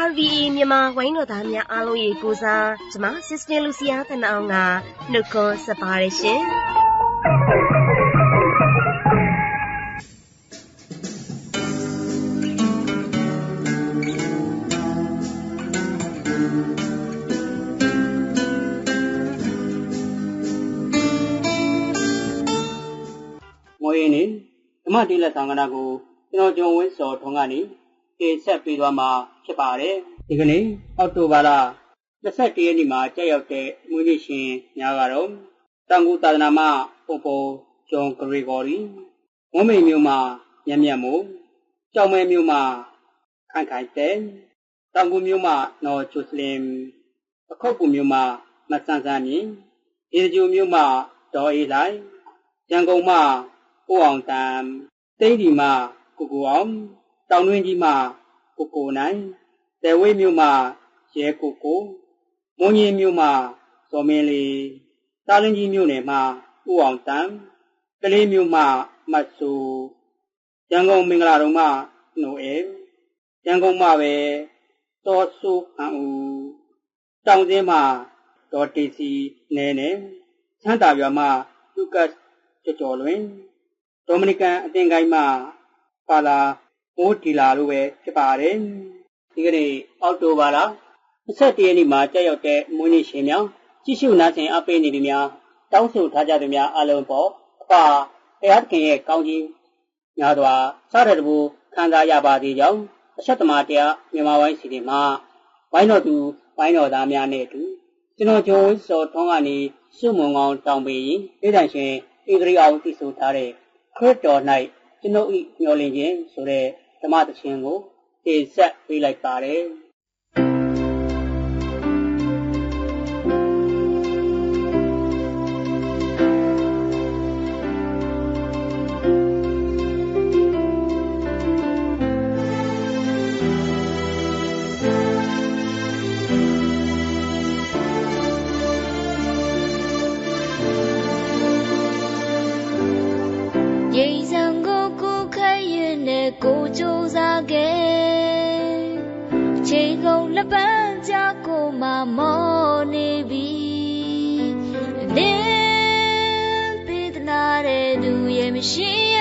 RVE မြန်မာဝိုင်းတော်သားများအားလုံးရေကိုစားကျမ Sister Lucia တနအောင်ကနှုတ်ခွန်းဆက်ပါတယ်ရှင်ငွေနေဓမ္မတိလက်ဆောင်ကနာကိုကျွန်တော်ဂျုံဝင်းစော်ထွန်းကနေတင်ဆက်ပေးသွားမှာ ဖြစ်ပါတယ်ဒီကနေ့အောက်တိုဘာလ21ရက်နေ့မှာကြာရောက်တဲ့မွေးနေ့ရှင်များကတော့တောင်ကူသာသနာမပုံပုံဂျွန်ဂရီဂေါ်ရီဝမ်းမိန်မြို့မှာညံ့ညံ့မို့ကြောင်မဲမြို့မှာခိုင်ခိုင်တဲတောင်ကူမြို့မှာနော်ဂျိုစလင်အခုတ်ကူမြို့မှာမဆန်းဆန်းမြင့်အေဂျူမြို့မှာဒေါ်အေးလိုက်ရန်ကုန်မှာကိုအောင်တန်တိတ်ဒီမှာကိုကိုအောင်တောင်တွင်းကြီးမှာ ကိုကိုနိုင်တဲဝိတ်မြို့မှာရဲကိုကိုမွန်ကြီးမြို့မှာဇော်မင်းလေးတာလင်းကြီးမြို့နယ်မှာကိုအောင်တန်ကလေးမြို့မှာမတ်ဆူရန်ကုန်မင်္ဂလာတုံမှာနိုအဲရန်ကုန်မှာပဲစောဆူအန်ဦးတောင်စင်းမှာဒေါ်တီစီနဲနဲ့ချမ်းသာရွာမှာလူကတ်ကျော်ကျော်လွင်ဒေါမနီကန်အသင်္ကိုင်းမှာပါလာ မိုးဒီလာလို့ပဲဖြစ်ပါတယ်ဒီကနေ့အောက်တိုဘာလ21ရက်နေ့မှာကြာရောက်တဲ့မွေးနေ့ရှင်များကြည့်ရှုနားဆင်အပေးနေသူများတောင်းဆိုထားကြသူများအလုံးပေါ်အပါတရားခင်ရဲ့ကောင်းကြီးများစွာစားတဲ့တဘူခံစားရပါသေးကြောင်းအဆက်သမားတရားမြန်မာဝိုင်းစီတွေမှာဝိုင်းတော်သူဝိုင်းတော်သားများနဲ့အတူကျွန်တော်ဂျုံစော်ထွန်းကနေစုမုံကောင်းတောင်းပေးရင်ပြည်ထောင်ရှင်ဣသရေအောင်တည်ဆိုထားတဲ့ခရစ်တော်၌ကျွန်ုပ်၏မျှော်လင့်ခြင်းဆိုတဲ့ ဓမ္မသခင်ကိုတင်ဆက်ပေးလိုက်ပါတယ် ပန်းကြကိုမမောနေပြီလင်းပေးသနာတဲ့သူရဲ့မရှိ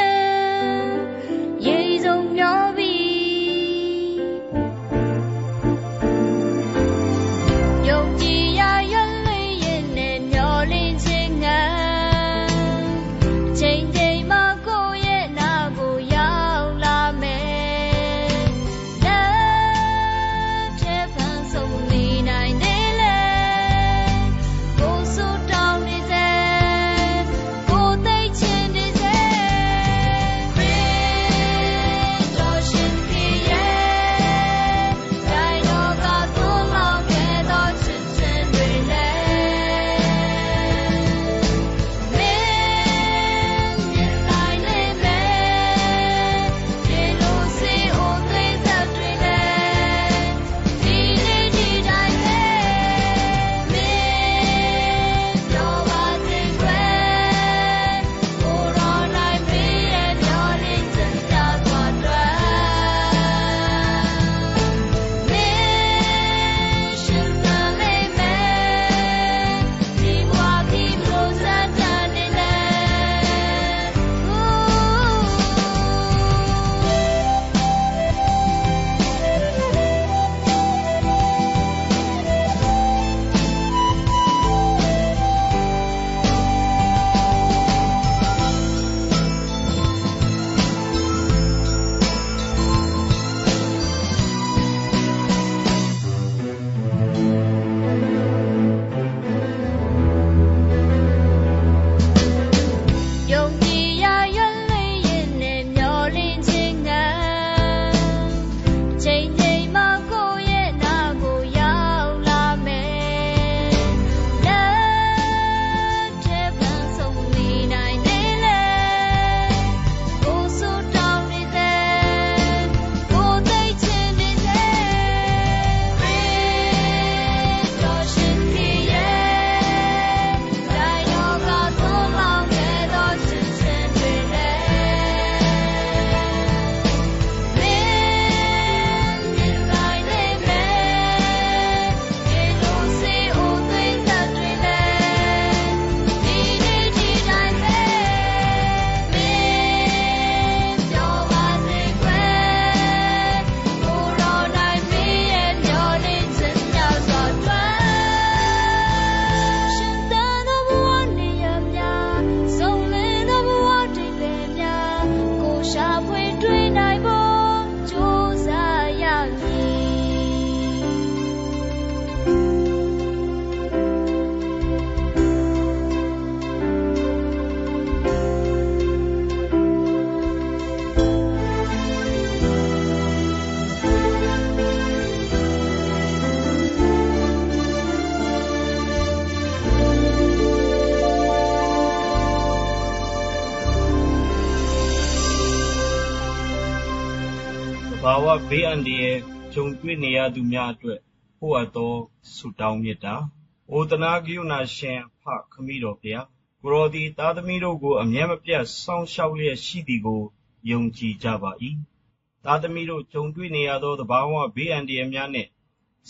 ဘေးအန္တရာယ်ကြုံတွေ့နေရသူများအတွက်ပို့အပ်သောဆုတောင်းမေတ္တာ။အိုသနာဂရုဏာရှင်ဖခမည်းတော်ဖျားကိုရောသည်သားသမီးတို့ကိုအမြဲမပြတ်စောင့်ရှောက်လျက်ရှိသည်ကိုယုံကြည်ကြပါ၏။သားသမီးတို့ကြုံတွေ့နေရသောသဘာဝဘေးအန္တရာယ်များနှင့်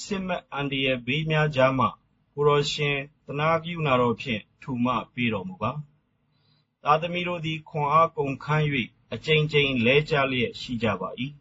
စစ်မှတ်အန္တရာယ်ဘေးများကြားမှကိုရောရှင်သနာဂရုဏာတော်ဖြင့်ထူမပေးတော်မူပါ။သားသမီးတို့သည်ခွန်အားကုန်ခန်း၍အကြိမ်ကြိမ်လဲကြလျက်ရှိကြပါ၏။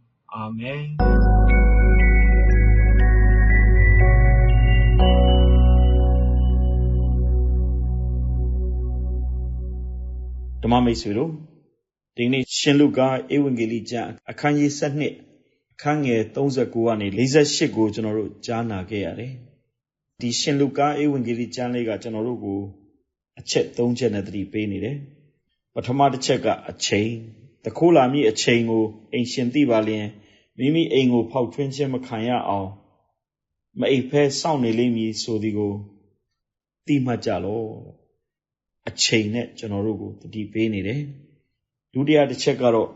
အာမင်ဓမ္မမိတ်ဆွေတို့ဒီနေ့ရှင်လုကာဧဝံဂေလိကျမ်းအခန်းကြီး7အခန်းငယ်39ကနေ48ကိုကျွန်တော်တို့ကြားနာခဲ့ရတယ်ဒီရှင်လုကာဧဝံဂေလိကျမ်းလေးကကျွန်တော်တို့ကိုအချက်၃ချက်နဲ့တတိပေးနေတယ်ပထမတစ်ချက်ကအချိန် တခိုးလာမည့်အချိန်ကိုအိမ်ရှင်သိပါလျင်မိမိအိမ်ကိုဖောက်ထွင်းခြင်းမခံရအောင်မအိပ်ဖဲစောင့်နေလိမ့်မည်ဆိုသည်ကိုသိမှတ်ကြလောအချိန်နဲ့ကျွန်တော်တို့ကိုတတိပေးနေတယ်ဒုတိယတစ်ချက်ကတော့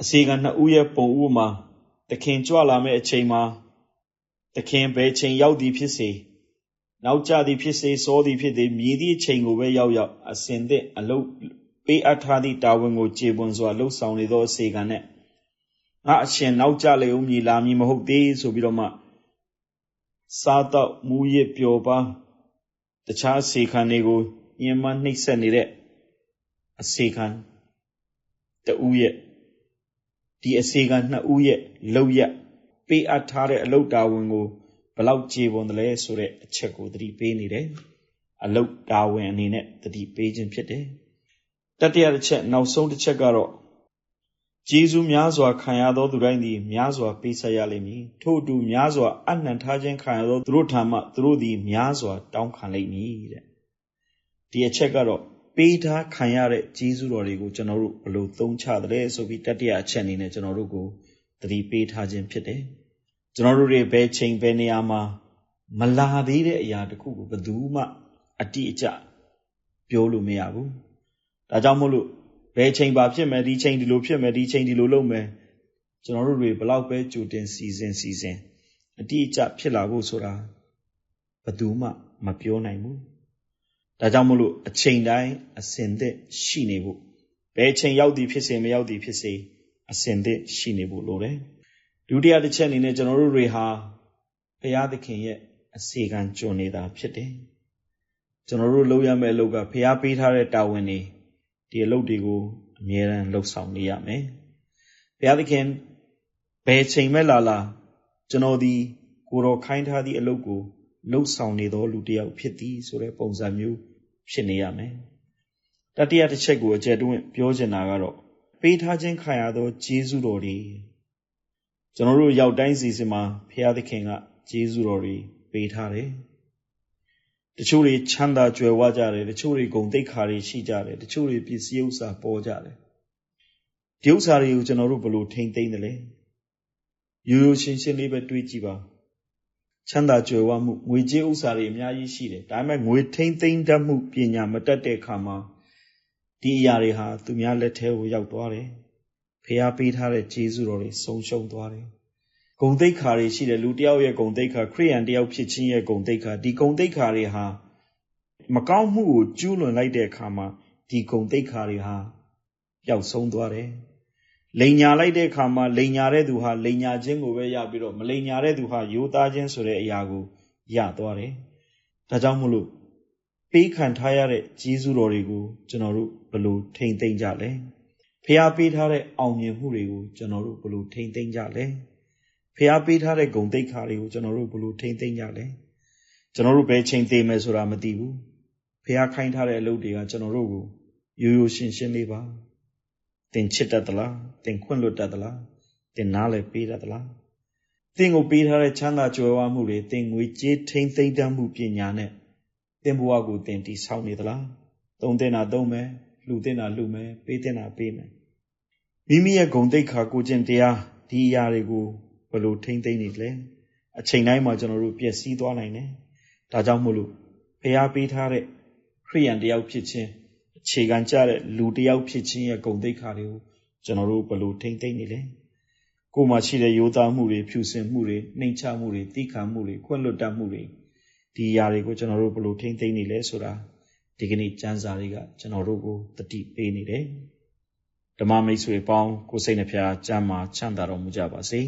အစီကံနှစ်ဦးရဲ့ပုံဥမှာတခင်ကြွလာမဲ့အချိန်မှာတခင်ဘယ်ချိန်ရောက်သည်ဖြစ်စေနောက်ကျသည်ဖြစ်စေစောသည်ဖြစ်သည်မြည်သည့်အချိန်ကိုပဲရောက်ရောက်အစင်သည့်အလုတ် ပေးအပ်ထားသည့်တာဝန်ကိုခြေပွန်စွာလှုပ်ဆောင်နေသောအစီကံနဲ့ငါအရှင်နောက်ကျလေဦးမည်လာမည်မဟုတ်သေးဆိုပြီးတော့မှစားတော့မူရစ်ပျော်ပါတခြားစေခံတွေကိုညှဉ်းပန်းနှိပ်စက်နေတဲ့အစေခံတူရဲ့ဒီအစေခံနှစ်ဦးရဲ့လောက်ရပေးအပ်ထားတဲ့အလုတ်တာဝန်ကိုဘလောက်ကြေပွန်တယ်လဲဆိုတဲ့အချက်ကိုသတိပေးနေတယ်အလုတ်တာဝန်အနေနဲ့သတိပေးခြင်းဖြစ်တယ် တတိယတစ်ချက်နောက်ဆုံးတစ်ချက်ကတော့ဂျေဇုများစွာခံရသောသူတိုင်းသည်များစွာပေးဆက်ရလိမ့်မည်ထို့အတူများစွာအနှံထားခြင်းခံရသောသူတို့ထံမှသူတို့သည်များစွာတောင်းခံလိမ့်မည်တဲ့ဒီအချက်ကတော့ပေးထားခံရတဲ့ဂျေဇုတော်တွေကိုကျွန်တော်တို့ဘလို့သုံးချတယ်ဆိုပြီးတတိယအချက်အနေနဲ့ကျွန်တော်တို့ကိုသတိပေးထားခြင်းဖြစ်တယ်ကျွန်တော်တို့တွေဘယ်ချိန်ဘယ်နေရာမှာမလာသေးတဲ့အရာတခုကိုဘယ်သူမှအတိအကျပြောလို့မရဘူး ဒါကြောင့်မို့လို့ဘယ်ချိန်ပါဖြစ်မယ်ဒီချိန်ဒီလိုဖြစ်မယ်ဒီချိန်ဒီလိုလုပ်မယ်ကျွန်တော်တို့တွေဘလောက်ပဲကြိုတင်စီစဉ်စီစဉ်အတိအကျဖြစ်လာဖို့ဆိုတာဘယ်သူမှမပြောနိုင်ဘူးဒါကြောင့်မို့လို့အချိန်တိုင်းအစင်သက်ရှိနေဖို့ဘယ်ချိန်ရောက်သည်ဖြစ်စေမရောက်သည်ဖြစ်စေအစင်သက်ရှိနေဖို့လိုတယ်ဒုတိယတစ်ချက်အနေနဲ့ကျွန်တော်တို့တွေဟာဘုရားသခင်ရဲ့အစီကံကြုံနေတာဖြစ်တယ်ကျွန်တော်တို့လုပ်ရမယ့်အလုပ်ကဘုရားပေးထားတဲ့တာဝန်တွေ ဒီအလုပ်တွေကိုအမြဲတမ်းလှုပ်ဆောင်နေရမယ်ဘုရားသခင်ဘယ်ချိန်မဲ့လာလာကျွန်တော်သည်ကိုတော်ခိုင်းထားသည့်အလုပ်ကိုလှုပ်ဆောင်နေသောလူတစ်ယောက်ဖြစ်သည်ဆိုတဲ့ပုံစံမျိုးဖြစ်နေရမယ်တတိယတစ်ချက်ကိုအကျယ်တွင်းပြောချင်တာကတော့ပေးထားခြင်းခံရသောဂျေဇုတော်တွေကျွန်တော်တို့ရောက်တိုင်းစီစဉ်မှာဖရာသခင်ကဂျေဇုတော်တွေပေးထားတယ် တချို့တွေချမ်းသာကြွယ်ဝကြတယ်တချို့တွေဂုဏ်သိက္ခာတွေရှိကြတယ်တချို့တွေပစ္စည်းဥစ္စာပေါ်ကြတယ်ဒီဥစ္စာတွေကိုကျွန်တော်တို့ဘယ်လိုထိမ့်သိမ့်တယ်လဲရိုးရိုးရှင်းရှင်းလေးပဲတွေးကြည့်ပါချမ်းသာကြွယ်ဝမှုငွေကြေးဥစ္စာတွေအများကြီးရှိတယ်ဒါပေမဲ့ငွေထိမ့်သိမ့်တတ်မှုပညာမတတ်တဲ့အခါမှာဒီအရာတွေဟာသူများလက်ထဲကိုရောက်သွားတယ်ဖះပေးထားတဲ့ဂျေဇုတော်တွေဆုံးရှုံးသွားတယ် ဂုံတိတ်ခါတွေရှိတယ်လူတယောက်ရဲ့ဂုံတိတ်ခါခရိယန်တယောက်ဖြစ်ခြင်းရဲ့ဂုံတိတ်ခါဒီဂုံတိတ်ခါတွေဟာမကောင်းမှုကိုကျူးလွန်လိုက်တဲ့အခါမှာဒီဂုံတိတ်ခါတွေဟာပျောက်ဆုံးသွားတယ်လိန်ညာလိုက်တဲ့အခါမှာလိန်ညာတဲ့သူဟာလိန်ညာခြင်းကိုပဲရပြီးတော့မလိန်ညာတဲ့သူဟာရိုးသားခြင်းဆိုတဲ့အရာကိုရသွားတယ်ဒါကြောင့်မို့လို့ပေးခံထားရတဲ့ဂျေဇုတော်တွေကိုကျွန်တော်တို့ဘယ်လိုထိမ့်သိမ့်ကြလဲဖះပေးထားတဲ့အောင်မြင်မှုတွေကိုကျွန်တော်တို့ဘယ်လိုထိမ့်သိမ့်ကြလဲ ဖះပေးထားတဲ့ဂုံတိတ်ခါတွေကိုကျွန်တော်တို့ဘယ်လိုထိမ့်သိမ့်ကြလဲကျွန်တော်တို့ဘယ်ချိန်သေးမယ်ဆိုတာမသိဘူးဖះခိုင်းထားတဲ့အလုပ်တွေကကျွန်တော်တို့ကိုရိုးရိုးရှင်းရှင်းလေးပါသင်ချစ်တတ်သလားသင်ခွင့်လွတ်တတ်သလားသင်နားလည်ပေးတတ်သလားသင်ကိုပေးထားတဲ့ချမ်းသာကြွယ်ဝမှုတွေသင်ငွေကြေးထိမ့်သိမ့်တတ်မှုပညာနဲ့သင်ဘဝကိုသင်တည်ဆောက်နေသလားသုံးတင်တာသုံးမယ်လှူတင်တာလှူမယ်ပေးတင်တာပေးမယ်မိမိရဲ့ဂုံတိတ်ခါကိုကျင့်တရားဒီအရာတွေကို ဘယ်လိုထိမ့်သိမ့်နေလဲအချိန်တိုင်းမှာကျွန်တော်တို့ပျက်စီးသွားနိုင်တယ်ဒါကြောင့်မို့လို့ဖျားပေးထားတဲ့ခရိယန်တယောက်ဖြစ်ခြင်းအခြေခံကြတဲ့လူတယောက်ဖြစ်ခြင်းရဲ့ဂုံတိတ်ခါတွေကိုကျွန်တော်တို့ဘယ်လိုထိမ့်သိမ့်နေလဲကိုယ်မှာရှိတဲ့ယောသားမှုတွေဖြူစင်မှုတွေနှိမ်ချမှုတွေတိခါမှုတွေခွင့်လွတ်တတ်မှုတွေဒီຢာတွေကိုကျွန်တော်တို့ဘယ်လိုထိမ့်သိမ့်နေလဲဆိုတာဒီကနေ့ကျမ်းစာတွေကကျွန်တော်တို့ကိုတတိပေးနေတယ် ဓမ္မမိတ်ဆွေပေါင်းကိုစိတ်နှဖျားကျမ်းမာချမ်းသာတော်မူကြပါစေ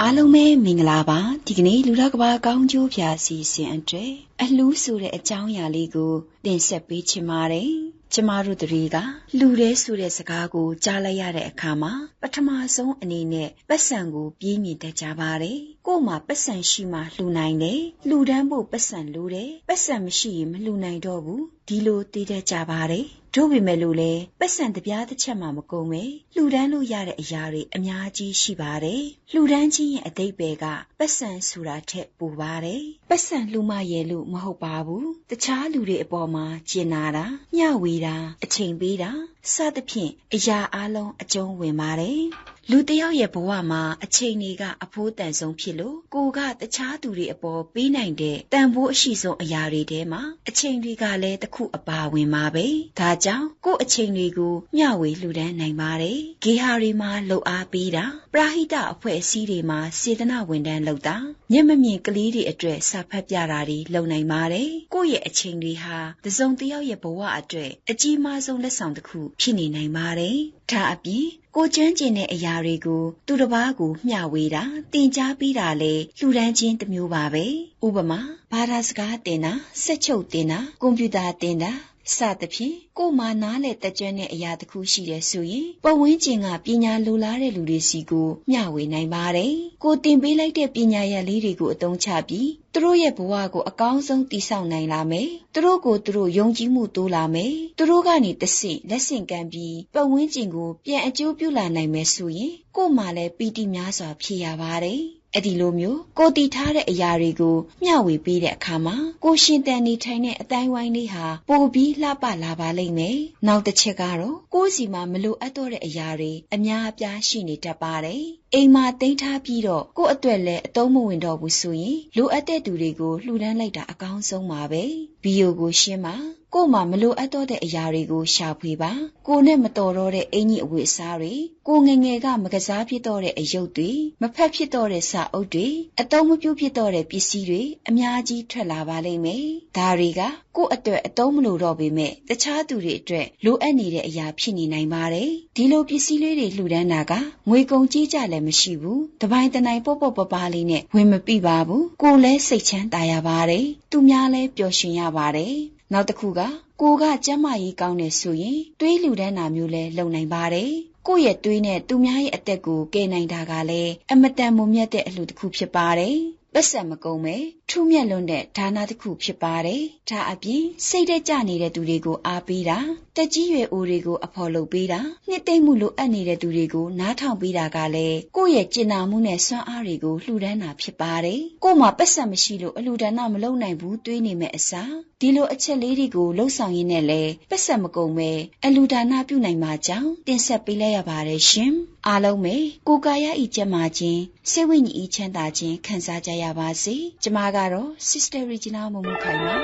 အားလုံးပဲမင်္ဂလာပါဒီကနေ့လူတော်ကဘာကောင်းကျိုးဖြာစီစဉ်အတွက်အလှူဆိုတဲ့အကြောင်းအရာလေးကိုတင်ဆက်ပေးချင်ပါတယ်ကျမတို့တွေကလူတဲ့ဆိုတဲ့စကားကိုကြားလိုက်ရတဲ့အခါမှာပထမဆုံးအနေနဲ့ပတ်စံကိုပြင်းမြင့်တတ်ကြပါတယ်။ကို့မှာပတ်စံရှိမှလှူနိုင်တယ်။လှူဒန်းဖို့ပတ်စံလိုတယ်။ပတ်စံမရှိရင်မလှူနိုင်တော့ဘူး။ဒီလိုသိတတ်ကြပါတယ်။တို့ပေမဲ့လို့လေပတ်စံတပြားတစ်ချက်မှမကုန်ပဲလှူဒန်းလို့ရတဲ့အရာတွေအများကြီးရှိပါတယ်။လှူဒန်းခြင်းရဲ့အတိတ်ပဲကပတ်စံဆိုတာထက်ပိုပါတယ်။ပတ်စံလှူမရဲလို့မဟုတ်ပါဘူး။တခြားလူတွေအပေါ်မှာကျင်နာတာမျှဝေတာအချိန်ပေးတာစသဖြင့်အရာအလုံးအကျုံးဝင်ပါတယ် လူတယောက်ရဲ့ဘဝမှာအချိန်တွေကအဖိုးတန်ဆုံးဖြစ်လို့ကိုကတခြားသူတွေအပေါ်ပေးနိုင်တဲ့တန်ဖိုးအရှိဆုံးအရာတွေထဲမှာအချိန်တွေကလည်းတစ်ခုအပါဝင်ပါပဲ။ဒါကြောင့်ကို့အချိန်တွေကိုမျှဝေလှူဒန်းနိုင်ပါတယ်။ဂေဟာတွေမှာလှုပ်အားပေးတာပရာဟိတအဖွဲ့အစည်းတွေမှာစေတနာဝန်ထမ်းလုပ်တာမျက်မမြင်ကလေးတွေအတွက်စာဖတ်ပြတာတွေလုပ်နိုင်ပါတယ်။ကိုယ့်ရဲ့အချိန်တွေဟာတစုံတစ်ယောက်ရဲ့ဘဝအတွက်အကြီးမားဆုံးလက်ဆောင်တစ်ခုဖြစ်နေနိုင်ပါတယ်။ဒါအပြင်ကိုကျွမ်းကျင်တဲ့အရာတွေကို သူတစ်ပါးကိုမျှဝေတာတင် जा ပေးတာလေလှူဒန်းခြင်းတစ်မျိုးပါပဲဥပမာဘာသာစကားတင်တာစက်ချုပ်တင်တာကွန်ပျူတာတင်တာ စသဖြင့်ကိုမှနားလေတက်ကြွတဲ့အရာတစ်ခုရှိတယ်ဆိုရင်ပဝင်းကျင်ကပညာလိုလားတဲ့လူတွေစီကိုမျှဝေနိုင်ပါတယ်။ကိုတင်ပေးလိုက်တဲ့ပညာရလေးတွေကိုအသုံးချပြီးသူတို့ရဲ့ဘဝကိုအကောင်းဆုံးတည်ဆောက်နိုင်လာမယ်။သူတို့ကိုသူတို့ယုံကြည်မှုတိုးလာမယ်။သူတို့ကနေတဆင့်လက်ဆင့်ကမ်းပြီးပဝင်းကျင်ကိုပြန်အကျိုးပြုလာနိုင်မယ်ဆိုရင်ကိုမှလည်းပီတိများစွာဖြစ်ရပါတယ်။ အဲ့ဒီလိုမျိုးကိုတည်ထားတဲ့အရာတွေကိုမျှဝေပေးတဲ့အခါမှာကိုရှင်တန်နေထိုင်တဲ့အတိုင်းဝိုင်းလေးဟာပိုပြီးလှပလာပါလိမ့်မယ်။နောက်တစ်ချက်ကတော့ကိုစီမှာမလိုအပ်တော့တဲ့အရာတွေအများအပြားရှိနေတတ်ပါတယ်။အိမ်မှာတိတ်ထားပြီးတော့ကို့အတွက်လည်းအသုံးမဝင်တော့ဘူးဆိုရင်လိုအပ်တဲ့သူတွေကိုလှူဒန်းလိုက်တာအကောင်းဆုံးပါပဲ။ဗီယိုကိုရှင်းပါ ကို့မှာမလိုအပ်တော့တဲ့အရာတွေကိုရှာဖွေပါကိုနဲ့မတော်တော့တဲ့အင်ကြီးအဝတ်အစားတွေကိုငငယ်ကမကစားဖြစ်တော့တဲ့အယုတ်တွေမဖက်ဖြစ်တော့တဲ့စာအုပ်တွေအတုံးမပြုတ်ဖြစ်တော့တဲ့ပစ္စည်းတွေအများကြီးထွက်လာပါလိမ့်မယ်ဒါတွေကကို့အတွက်အတုံးမလို့တော့ပေမဲ့တခြားသူတွေအတွက်လိုအပ်နေတဲ့အရာဖြစ်နေနိုင်ပါတယ်ဒီလိုပစ္စည်းလေးတွေလှူဒန်းတာကငွေကုန်ကြီးကြလည်းမရှိဘူးတပိုင်းတနိုင်ပေါ့ပေါ့ပပလေးနဲ့ဝင်မပြပါဘူးကိုလည်းစိတ်ချမ်းသာရပါတယ်သူများလည်းပျော်ရွှင်ရပါတယ် နောက်တစ်ခုကကိုကကျန်းမာရေးကောင်းတယ်ဆိုရင်တွေးလူဒန်းတာမျိုးလဲလုပ်နိုင်ပါတယ်ကိုယ့်ရဲ့သွေးနဲ့သူများရဲ့အသက်ကိုကယ်နိုင်တာကလည်းအမတန်မုံမြတ်တဲ့အလှူတစ်ခုဖြစ်ပါတယ် ပတ်စံမကုန်ပဲထူးမြတ်လွန်းတဲ့ဒါနတစ်ခုဖြစ်ပါတယ်။ဒါအပြင်စိတ်သက်ကြနေတဲ့သူတွေကိုအားပေးတာတက်ကြီးရွယ်အိုတွေကိုအဖော်လုပ်ပေးတာနှစ်သိမ့်မှုလိုအပ်နေတဲ့သူတွေကိုနားထောင်ပေးတာကလည်းကိုယ့်ရဲ့ကျင်နာမှုနဲ့စွမ်းအားတွေကိုလှူဒန်းတာဖြစ်ပါတယ်။ကို့မှာပတ်စံမရှိလို့အလှူဒါနမလုပ်နိုင်ဘူးတွေးနေမဲ့အစားဒီလိုအချက်လေးတွေကိုလှုပ်ဆောင်ရင်းနဲ့လဲပတ်စံမကုန်ပဲအလှူဒါနပြုနိုင်မှာကြောင်းတင်ဆက်ပေးလိုက်ရပါတယ်ရှင်။အားလုံးပဲကိုကာယဤကျက်မာခြင်း စိတ်ဝိညာဉ်ဤချမ်းသာခြင်းခံစားကြရပါစေ။ကျမကတော့ Sister Regina မမခိုင်ပါ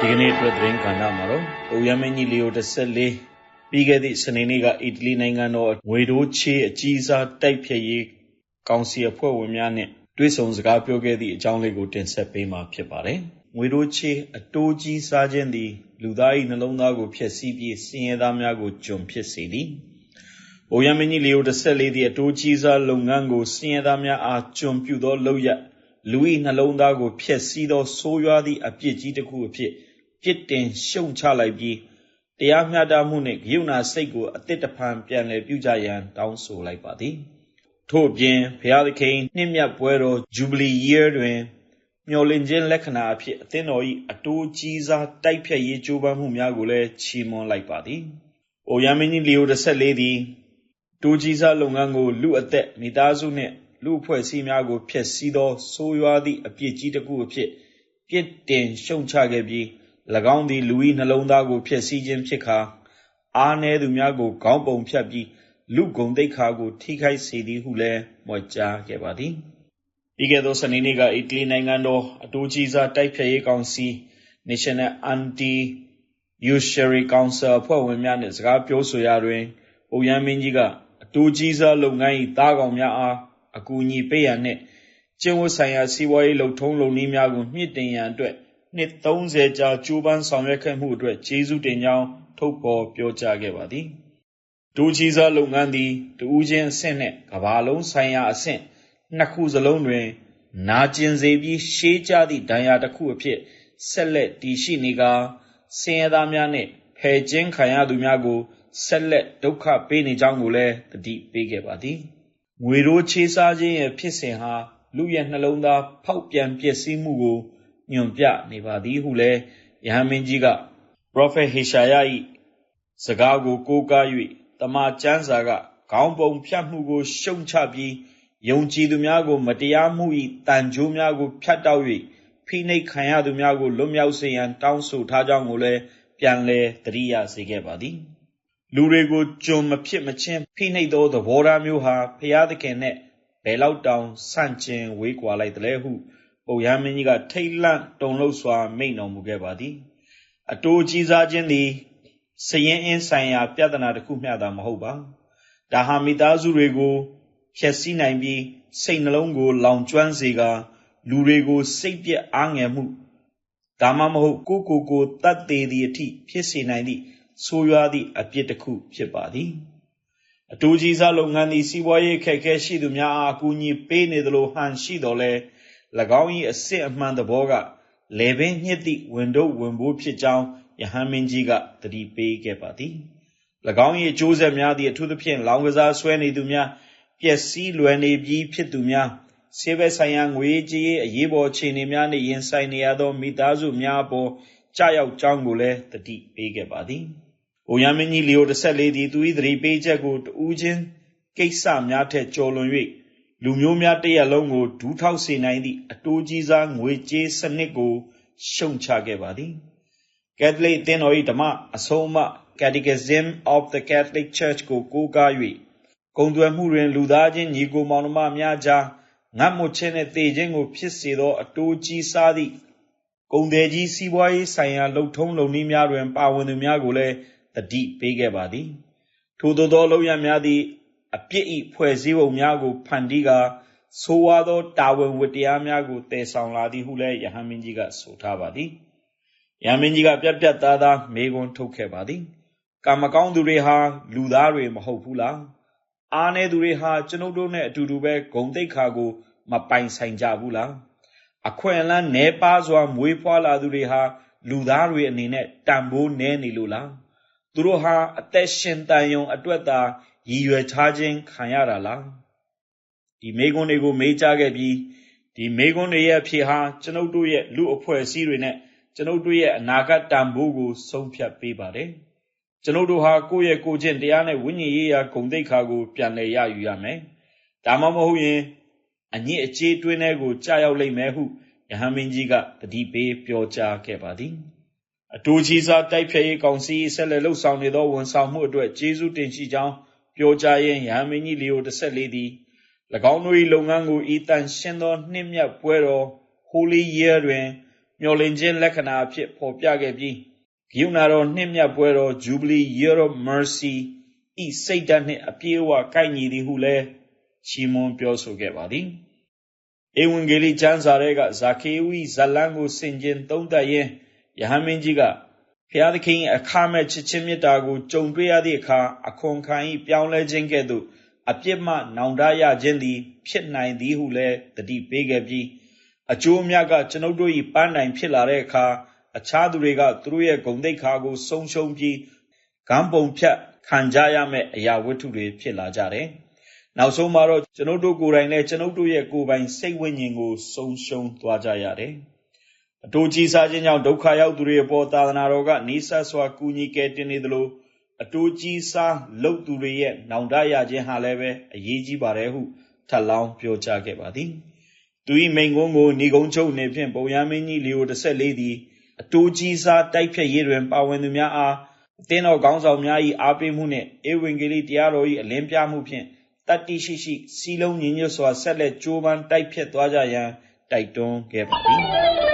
ဒီကနေ့အတွက်သတင်းကဏ္ဍမှာတော့အိုရမင်းကြီးလီယို14ပြီးခဲ့သည့်စနေနေ့ကအီတလီနိုင်ငံတော်ငွေတိုးချေးအကြီးစားတိုက်ဖြတ်ရေးကောင်စီအဖွဲ့ဝင်များနဲ့ တွေ့ဆုံစကားပြောခဲ့သည့်အကြောင်းလေးကို တင်ဆက်ပေးမှာ ဖြစ်ပါတယ်။ငွေတိုးချေး အတိုးကြီးစားခြင်းသည် လူသား၏နှလုံးသားကို ဖျက်ဆီးပြီး ဆင်းရဲသားများကို ကျွန်ဖြစ်စေသည်။အိုရမင်းကြီးလီယို14သည့်အတိုးကြီးစားလုပ်ငန်းကို ဆင်းရဲသားများအား ကျွန်ပြုသောလုပ်ရလူ၏နှလုံးသားကို ဖျက်ဆီးသော ဆိုးရွားသည့် အပြစ်ကြီးတစ်ခုအဖြစ် ပြစ်တင်ရှုံချလိုက်ပြီး တရားမျှတမှုနှင့်ဂရုဏာစိတ်ကို အသစ်တဖန် ပြန်လည်ပြုကြရန် တောင်းဆိုလိုက်ပါသည် ထို့အပြင်ဘုရားသခင်နှစ်မြတ်ပွဲတော် Jubilee Year တွင် မျှော်လင့်ခြင်းလက္ခဏာအဖြစ်အသင်းတော်၏အတိုးကြီးစားတိုက်ဖြတ်ရေးကြိုးပမ်းမှုများကိုလည်းချီးမွမ်းလိုက်ပါသည်။အိုရမင်းကြီးလီယို14သည်တိုးကြီးစားလုပ်ငန်းကိုလူအသက်မိသားစုနှင့်လူအဖွဲ့အစည်းများကိုဖျက်ဆီးသောဆိုးရွားသည့်အပြစ်ကြီးတစ်ခုအဖြစ်ပြစ်တင်ရှုံချခဲ့ပြီး၎င်းသည်လူ၏နှလုံးသားကိုဖျက်ဆီးခြင်းဖြစ်ကာအားနည်းသူများကိုခေါင်းပုံဖြတ်ပြီး လူဂုံတိတ်ခါကို ထိခိုက်စေသည်ဟုလည်းမွက်ကြားခဲ့ပါသည် ပြီးခဲ့သော စနေနေ့က အီတလီနိုင်ငံတော် အတိုးကြီးစား တိုက်ဖြတ်ရေးကောင်စီ National Anti Usury Council အဖွဲ့ဝင်များနှင့် စကားပြောဆိုရာတွင်အိုရန်မင်းကြီးက အတိုးကြီးစားလုပ်ငန်း၏တားကောင်များအား အကူအညီပေးရန်နှင့် ကျင့်ဝတ်ဆိုင်ရာ စီးပွားရေးလှုပ်ထုံးလုပ်နည်းများကို မြင့်တင်ရန်အတွက် နှစ်30ကြာ ကြိုးပမ်းဆောင်ရွက်ခဲ့မှုအတွက် ကျေးဇူးတင်ကြောင်း ထုတ်ဖော်ပြောကြားခဲ့ပါသည်။ ဒိုးကြီးစားလုပ်ငန်းသည်တူးချင်းအဆင့်နှင့်ကဘာလုံးဆိုင်ရာအဆင့် နှစ်ခုစလုံးတွင် နာကျင်စေပြီး ရှေးကြသည့် ဒဏ်ရာတစ်ခုအဖြစ် ဆက်လက်တည်ရှိနေကာ ဆင်းရဲသားများနှင့် ဖယ်ကျင်းခံရသူများကို ဆက်လက်ဒုက္ခပေးနေကြောင်းကိုလည်းတတိပေးခဲ့ပါသည်။ငွေရိုးချေးစားခြင်းရဲ့ ဖြစ်စဉ်ဟာ လူရဲ့နှလုံးသား ဖောက်ပြန်ပျက်စီးမှုကို ညွန်ပြနေပါသည်ဟုလည်းယဟန်မင်းကြီးက Prophet Heshaya ၏စကားကို ကိုးကား၍တ မန်ကျမ်းစာက ခေါင်းပုံဖြတ်မှုကို ရှုံချပြီးယုံကြည်သူများကို မတရားမှု၏တန်ကြိုးများကို ဖြတ်တောက်၍ဖိနှိပ်ခံရသူများကို လွတ်မြောက်စေရန် တောင်းဆိုထားကြောင်းကိုလည်း ပြန်လည်သတိရစေခဲ့ပါသည်လူတွေကိုကြုံမဖြစ်မချင်း ဖိနှိပ်သောသဘောထားမျိုးဟာဖျားသခင်နဲ့ဘယ်လောက်တောင် ဆန့်ကျင်ဝေးကွာလိုက်တယ်ဟု ပုပ်ရဟန်းမင်းကြီးက ထိတ်လန့်တုန်လှုပ်စွာ မိန့်တော်မူခဲ့ပါသည်အတိုးကြီးစားခြင်းသည် စရင်အင်းဆိုင်ရာ ပြဿနာတစ်ခုမျှသာမဟုတ်ပါဒါဟာမိသားစုတွေကိုဖျက်ဆီးနိုင်ပြီးစိတ်နှလုံးကို လောင်ကျွမ်းစေကာလူတွေကို စိတ်ပြက်အားငယ်မှုဒါမှမဟုတ်ကိုကိုကိုတတ်သေးသည့်အထိဖြစ်စေနိုင်သည့်ဆိုးရွားသည့်အပြစ်တစ်ခုဖြစ်ပါသည်အတူကြီးစားလုပ်ငန်းသည်စီးပွားရေးခက်ခဲရှိသူများအားအကူအညီပေးနေသလိုဟန်ရှိတော်လဲ၎င်း၏အစစ်အမှန်သဘောကလေပင်ညှစ်သည့်ဝင်တို့ဝင်ပိုးဖြစ်ကြောင်း ယဟန်မင်းကြီးကတတိပေးခဲ့ပါသည်၎င်း၏အကျိုးဆက်များသည့်အထူးသဖြင့်လောင်ကစားဆွဲနေသူများပျက်စီးလွယ်နေပြီးဖြစ်သူများဆေးဘက်ဆိုင်ရာငွေကြေးအရေးပေါ်အခြေအနေများနှင့်ရင်ဆိုင်နေရသောမိသားစုများအပေါ်ကြာရောက်ကြောင်းကိုလည်းတတိပေးခဲ့ပါသည်။အိုရမင်းကြီးလီယို14သည်သူ၏သတိပေးချက်ကိုတူးချင်းကိစ္စများထက်ကျော်လွန်၍လူမျိုးများတရက်လုံးကိုဒူးထောက်စေနိုင်သည့်အတိုးကြီးစားငွေကြေးစနစ်ကိုရှုံချခဲ့ပါသည်။ Catholic သင်တော်၏ဓမ္မအဆုံးအမ Catechism of the Catholic Church ကို ကိုးကား၍ဂုံသွယ်မှုတွင် လူသားချင်း ညီကိုမောင်နှမများကြား ငတ်မွတ်ခြင်းနှင့် သေခြင်းကို ဖြစ်စေသော အတိုးကြီးစားသည့်ဂုံတယ်ကြီး စီးပွားရေးဆိုင်ရာလှုပ်ထုံးလုပ်နည်းများတွင် ပါဝင်သူများကိုလည်းတတိပေးခဲ့ပါသည် ထို့သောသော လုပ်ရများသည့်အပြစ်ဤဖွဲ့စည်းပုံများကို ဖန်တီးကာ ဆိုးဝါးသော တာဝန်ဝတ္တရားများကိုတည်ဆောင်လာသည်ဟုလည်းယဟန်မင်းကြီးက ဆိုထားပါသည် ယဟန်မင်းကြီးကပြတ်ပြတ်သားသားမေးခွန်းထုတ်ခဲ့ပါသည်ကံမကောင်းသူတွေဟာလူသားတွေမဟုတ်ဘူးလားအားနေသူတွေဟာကျွန်ုပ်တို့နဲ့အတူတူပဲဂုံတိတ်ခါကို မပိုင်ဆိုင်ကြဘူးလားအခွင့်အလမ်းနဲပါစွာမွေးဖွားလာသူတွေဟာလူသားတွေအနေနဲ့တန်ဖိုးနည်းနေလို့လားသူတို့ဟာအသက်ရှင်တန်ယုံအတွက်သာရည်ရွယ်ထားခြင်းခံရတာလားဒီမိကွန်းတွေကိုမေးကြခဲ့ပြီးဒီမိကွန်းတွေရဲ့အဖြစ်ဟာကျွန်ုပ်တို့ရဲ့လူအဖွဲ့အစည်းတွေနဲ့ ကျွန်ုပ်တို့ရဲ့အနာဂတ်တန်ဖိုးကို ဆုံးဖြတ်ပေးပါတယ်ကျွန်ုပ်တို့ဟာကိုယ့်ရဲ့ကိုယ်ချင်းတရားနဲ့ဝိညာဉ်ရေးရာဂုဏ်သိက္ခာကို ပြန်လည်ရယူရမယ်ဒါမှမဟုတ်ရင်အညစ်အကြေးတွင်းထဲကိုကြာရောက်လိမ့်မယ်ဟုယဟန်မင်းကြီးကတတိပေးပြောကြားခဲ့ပါသည်အတူကြီးစားတိုက်ဖြတ်ရေးကောင်စီဆက်လက်လှုပ်ဆောင်နေသောဝန်ဆောင်မှုအတွက်ကျေးဇူးတင်ရှိကြောင်းပြောကြားရင်းယဟန်မင်းကြီးလီယို14သည်၎င်းတို့၏လုပ်ငန်းကိုဤတန်ရှင်းသောနှင့်မြတ်ပွဲတော် Holy Year တွင် မျှော်လင့်ခြင်းလက္ခဏာအဖြစ်ဖော်ပြခဲ့ပြီးဂိယုဏတော်နှင့်မြတ်ပွဲတော် Jubilee Year of Mercy ဤစိတ်ဓာတ်နှင့်အပြည့်အဝကိုက်ညီသည်ဟုလည်းချီးမွမ်းပြောဆိုခဲ့ပါသည်ဧဝံဂေလိကျမ်းစာတွေကဇာခေဝိဇလန်ကိုဆင်ခြင်သုံးသပ်ရင်းယဟန်မင်းကြီးကဖျားသခင်အခမဲ့ချစ်ချင်းမေတ္တာကိုကြုံတွေ့ရသည့်အခါအခွန်ခံ၏ပြောင်းလဲခြင်းကဲ့သို့အပြစ်မှနောင်တရခြင်းသည် ဖြစ်နိုင်သည်ဟုလည်းတတိပေးခဲ့ပြီး အကျိုးအမြတ်က ကျွန်ုပ်တို့၏ပန်းတိုင်ဖြစ်လာတဲ့အခါ အခြားသူတွေက သူတို့ရဲ့ ဂုဏ်သိက္ခာကို ဆုံးရှုံးပြီးဂံပုံဖြတ်ခံကြရမယ့် အရာဝတ္ထုတွေ ဖြစ်လာကြတယ်။နောက်ဆုံးမှာတော့ ကျွန်ုပ်တို့ကိုယ်တိုင်လည်း ကျွန်ုပ်တို့ရဲ့ ကိုယ်ပိုင်စိတ်ဝိညာဉ်ကို ဆုံးရှုံးသွားကြရတယ်။အတူကြီးစားခြင်းကြောင့် ဒုက္ခရောက်သူတွေအပေါ် သာသနာတော်ကနိစ္စစွာ ကူညီကယ်တင်နေသလို အတူကြီးစားလုပ်သူတွေရဲ့ နောင်တရခြင်းဟာလည်းပဲအရေးကြီးပါတယ်ဟု ထပ်လောင်း ပြောကြားခဲ့ပါသည်။ သူ၏မိန်ကုန်းကိုဏီကုန်းချုပ်နေဖြင့်ပုံရမင်းကြီးလီယို14သည်အတိုးကြီးစားတိုက်ဖြတ်ရေးတွင်ပါဝင်သူများအားအသင်းတော်ခေါင်းဆောင်များ၏အားပေးမှုနှင့်ဧဝံဂေလိတရားတော်၏အလင်းပြမှုဖြင့်တတ္တိရှိရှိစီလုံးညီညွတ်စွာဆက်လက်ကြိုးပမ်းတိုက်ဖြတ်သွားကြရန်တိုက်တွန်းခဲ့ပါသည်